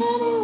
Anyway.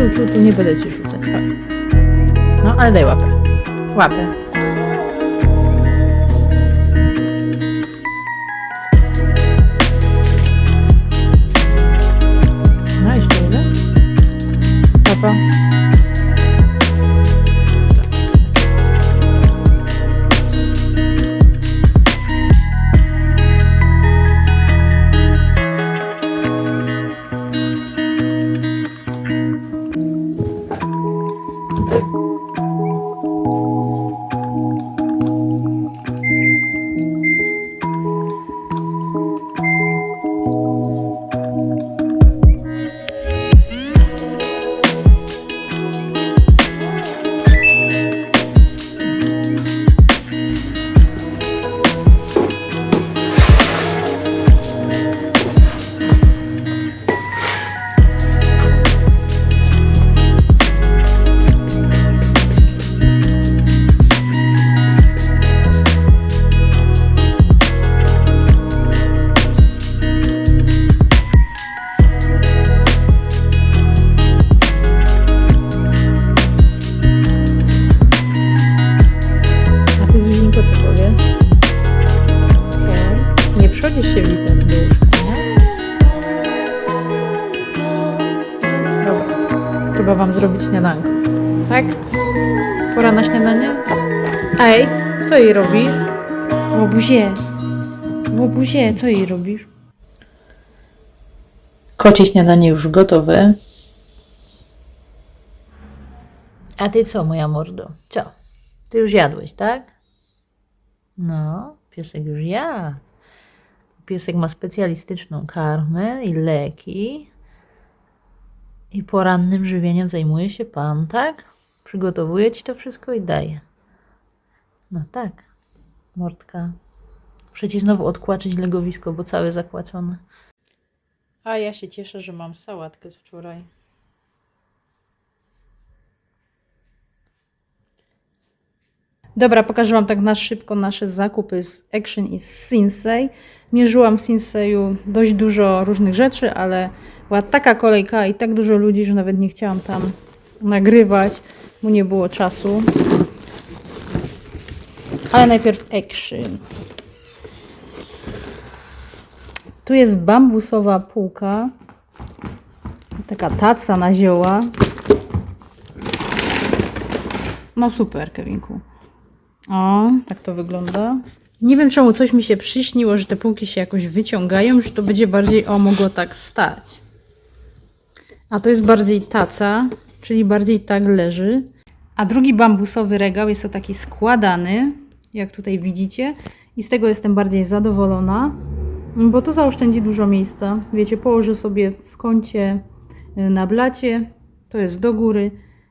Tu, tu, tu, nie będę ci rzucać. No, ale daj łapę. Łapę. No, jeszcze jeden. Papa. Trzeba wam zrobić śniadanko. Tak? Pora na śniadanie? Ej, co jej robisz? Łobuzie. Łobuzie, co jej robisz? Kocie śniadanie już gotowe. A ty co, moja mordo? Co? Ty już jadłeś, tak? No, piesek już ja. Piesek ma specjalistyczną karmę i leki. I porannym żywieniem zajmuje się pan, tak? Przygotowuje ci to wszystko i daje. No tak, mordka. Ci znowu odkłaczyć legowisko, bo całe zakłacone. A ja się cieszę, że mam sałatkę z wczoraj. Dobra, pokażę Wam tak na szybko nasze zakupy z Action i z Sinsei. Mierzyłam w Sinseju dość dużo różnych rzeczy, ale była taka kolejka i tak dużo ludzi, że nawet nie chciałam tam nagrywać, bo nie było czasu. Ale najpierw Action. Tu jest bambusowa półka. Taka taca na zioła. No super, Kevinku. O, tak to wygląda. Nie wiem czemu coś mi się przyśniło, że te półki się jakoś wyciągają, że to będzie bardziej o mogło tak stać. A to jest bardziej taca, czyli bardziej tak leży. A drugi bambusowy regał jest to taki składany, jak tutaj widzicie. I z tego jestem bardziej zadowolona, bo to zaoszczędzi dużo miejsca. Wiecie, położę sobie w kącie y, na blacie, to jest do góry,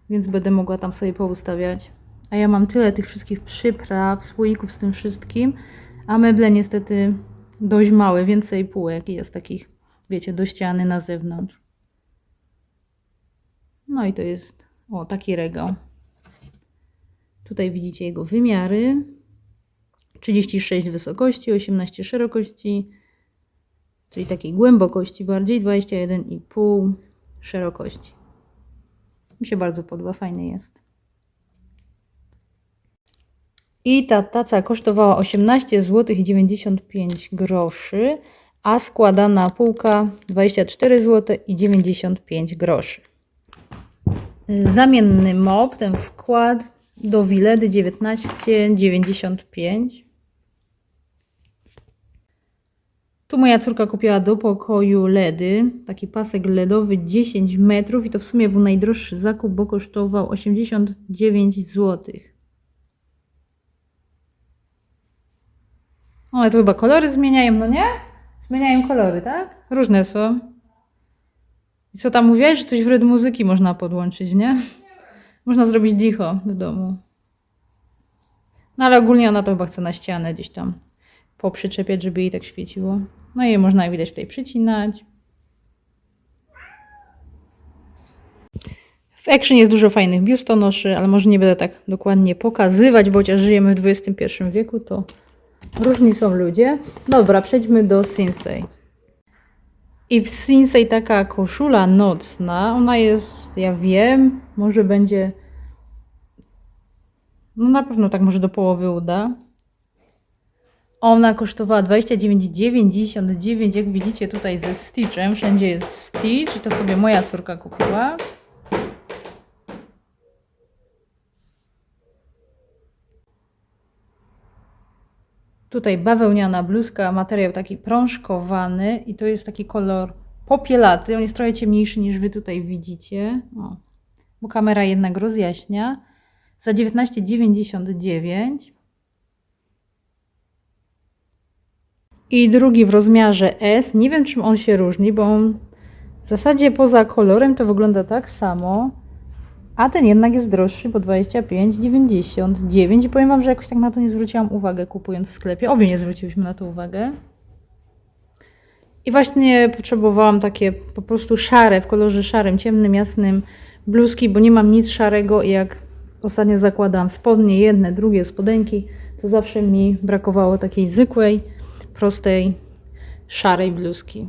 więc będę mogła tam sobie poustawiać. A ja mam tyle tych wszystkich przypraw, słoików z tym wszystkim, a meble niestety dość małe, więcej półek jest takich, wiecie, do ściany na zewnątrz. No i to jest, o, taki regał. Tutaj widzicie jego wymiary. 36 wysokości, 18 szerokości, czyli takiej głębokości bardziej, 21,5 szerokości. Mi się bardzo podoba, fajny jest. I ta taca kosztowała 18 zł 95 groszy, a składana półka 24 zł i 95 groszy. Zamienny mop, ten wkład do Wiledy 19,95. Tu moja córka kupiła do pokoju LEDy, taki pasek LEDowy 10 metrów i to w sumie był najdroższy zakup, bo kosztował 89 zł. Ale to chyba kolory zmieniają, no nie? Zmieniają kolory, tak? Różne są. I co tam mówiłaś, że coś w red muzyki można podłączyć, nie? Można zrobić dicho w domu. No ale ogólnie ona to chyba chce na ścianę gdzieś tam poprzyczepiać, żeby jej tak świeciło. No i można widać tutaj przycinać. W Action jest dużo fajnych biustonoszy, ale może nie będę tak dokładnie pokazywać, bo chociaż żyjemy w XXI wieku, to różni są ludzie. Dobra, przejdźmy do Sinsei. I w Sinsei taka koszula nocna, ona jest, ja wiem, może będzie, no na pewno tak może do połowy uda. Ona kosztowała 29,99, jak widzicie tutaj ze Stitchem, wszędzie jest Stitch i to sobie moja córka kupiła. Tutaj bawełniana bluzka, materiał taki prążkowany i to jest taki kolor popielaty. On jest trochę ciemniejszy niż Wy tutaj widzicie, o, bo kamera jednak rozjaśnia. Za 19,99. I drugi w rozmiarze S. Nie wiem, czym on się różni, bo on w zasadzie poza kolorem to wygląda tak samo. A ten jednak jest droższy, bo 25,99. Powiem Wam, że jakoś tak na to nie zwróciłam uwagę kupując w sklepie. Obie nie zwróciłyśmy na to uwagę. I właśnie potrzebowałam takie po prostu szare, w kolorze szarym, ciemnym, jasnym bluzki, bo nie mam nic szarego i jak ostatnio zakładałam spodnie, jedne, drugie spodenki, to zawsze mi brakowało takiej zwykłej, prostej, szarej bluzki.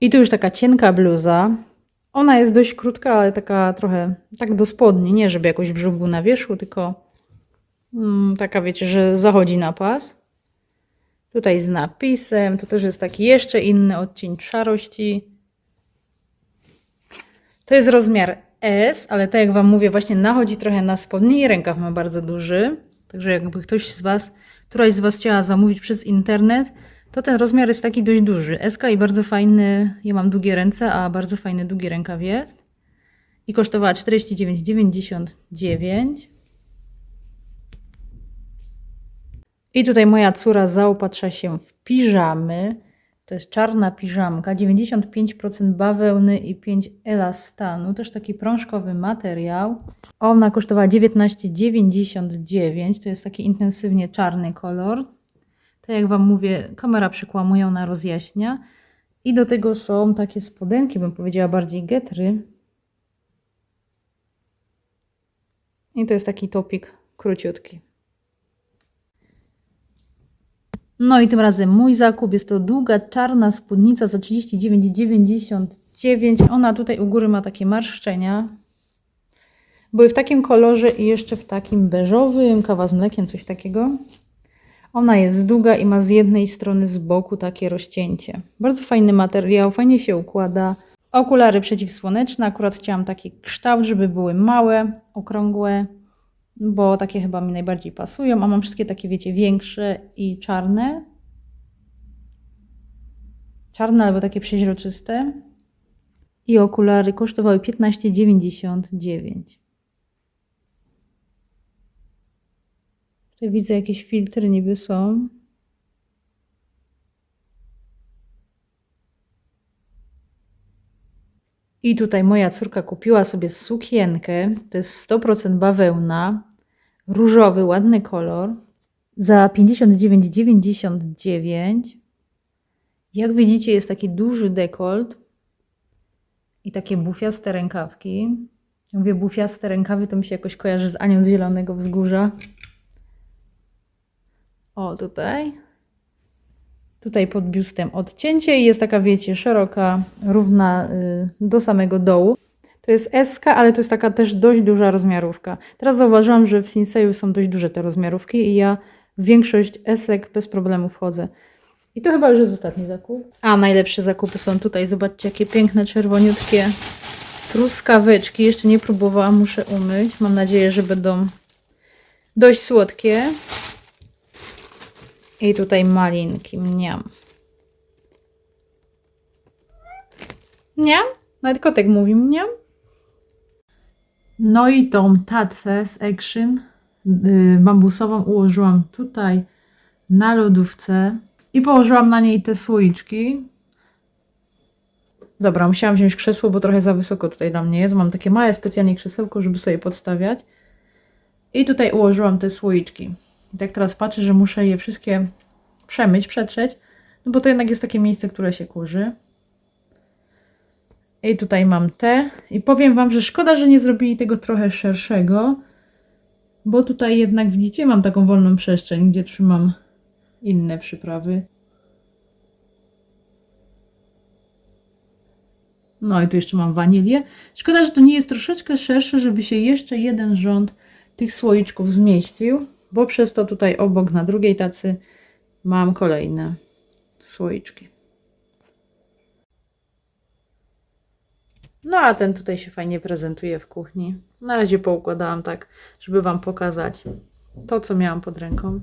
I tu już taka cienka bluza. Ona jest dość krótka, ale taka trochę tak do spodni. Nie, żeby jakoś brzuch był na wierzchu, tylko mm, taka wiecie, że zachodzi na pas. Tutaj z napisem. To też jest taki jeszcze inny odcień szarości. To jest rozmiar S, ale tak jak Wam mówię, właśnie nachodzi trochę na spodnie i rękaw ma bardzo duży. Także jakby ktoś z Was, któraś z Was chciała zamówić przez internet, to ten rozmiar jest taki dość duży. S i bardzo fajny, ja mam długie ręce, a bardzo fajny długi rękaw jest. I kosztowała 49,99. I tutaj moja córa zaopatrza się w piżamy. To jest czarna piżamka, 95% bawełny i 5 elastanu. Też taki prążkowy materiał. Ona kosztowała 19,99. To jest taki intensywnie czarny kolor. Tak jak Wam mówię, kamera przykłamuje, ona rozjaśnia. I do tego są takie spodenki, bym powiedziała bardziej getry. I to jest taki topik króciutki. No i tym razem mój zakup jest to długa czarna spódnica za 39,99. Ona tutaj u góry ma takie marszczenia. Były w takim kolorze i jeszcze w takim beżowym, kawa z mlekiem, coś takiego. Ona jest długa i ma z jednej strony z boku takie rozcięcie. Bardzo fajny materiał, fajnie się układa. Okulary przeciwsłoneczne, akurat chciałam taki kształt, żeby były małe, okrągłe, bo takie chyba mi najbardziej pasują, a mam wszystkie takie, wiecie, większe i czarne. Czarne albo takie przeźroczyste. I okulary kosztowały 15,99. Widzę jakieś filtry niby są. I tutaj moja córka kupiła sobie sukienkę. To jest 100% bawełna. Różowy, ładny kolor. Za 59,99. Jak widzicie, jest taki duży dekolt i takie bufiaste rękawki. Mówię bufiaste rękawy, to mi się jakoś kojarzy z Anią z Zielonego Wzgórza. O, tutaj. Tutaj pod biustem odcięcie i jest taka, wiecie, szeroka, równa y, do samego dołu. To jest SK, ale to jest taka też dość duża rozmiarówka. Teraz zauważyłam, że w Sinseju są dość duże te rozmiarówki i ja w większość esek bez problemu wchodzę. I to chyba już jest ostatni zakup. A najlepsze zakupy są tutaj. Zobaczcie, jakie piękne, czerwoniutkie truskaweczki. Jeszcze nie próbowałam, muszę umyć. Mam nadzieję, że będą dość słodkie. I tutaj malinki, mniam. Mniam? Nawet kotek mówi mniam. No i tą tacę z Action yy, bambusową ułożyłam tutaj na lodówce i położyłam na niej te słoiczki. Dobra, musiałam wziąć krzesło, bo trochę za wysoko tutaj dla mnie jest. Mam takie małe specjalnie krzesełko, żeby sobie podstawiać. I tutaj ułożyłam te słoiczki. I tak teraz patrzę, że muszę je wszystkie przemyć, przetrzeć, no bo to jednak jest takie miejsce, które się kurzy. I tutaj mam te. I powiem Wam, że szkoda, że nie zrobili tego trochę szerszego, bo tutaj jednak widzicie, mam taką wolną przestrzeń, gdzie trzymam inne przyprawy. No i tu jeszcze mam wanilię. Szkoda, że to nie jest troszeczkę szersze, żeby się jeszcze jeden rząd tych słoiczków zmieścił, bo przez to tutaj obok na drugiej tacy mam kolejne słoiczki. No a ten tutaj się fajnie prezentuje w kuchni. Na razie poukładałam tak, żeby Wam pokazać to, co miałam pod ręką.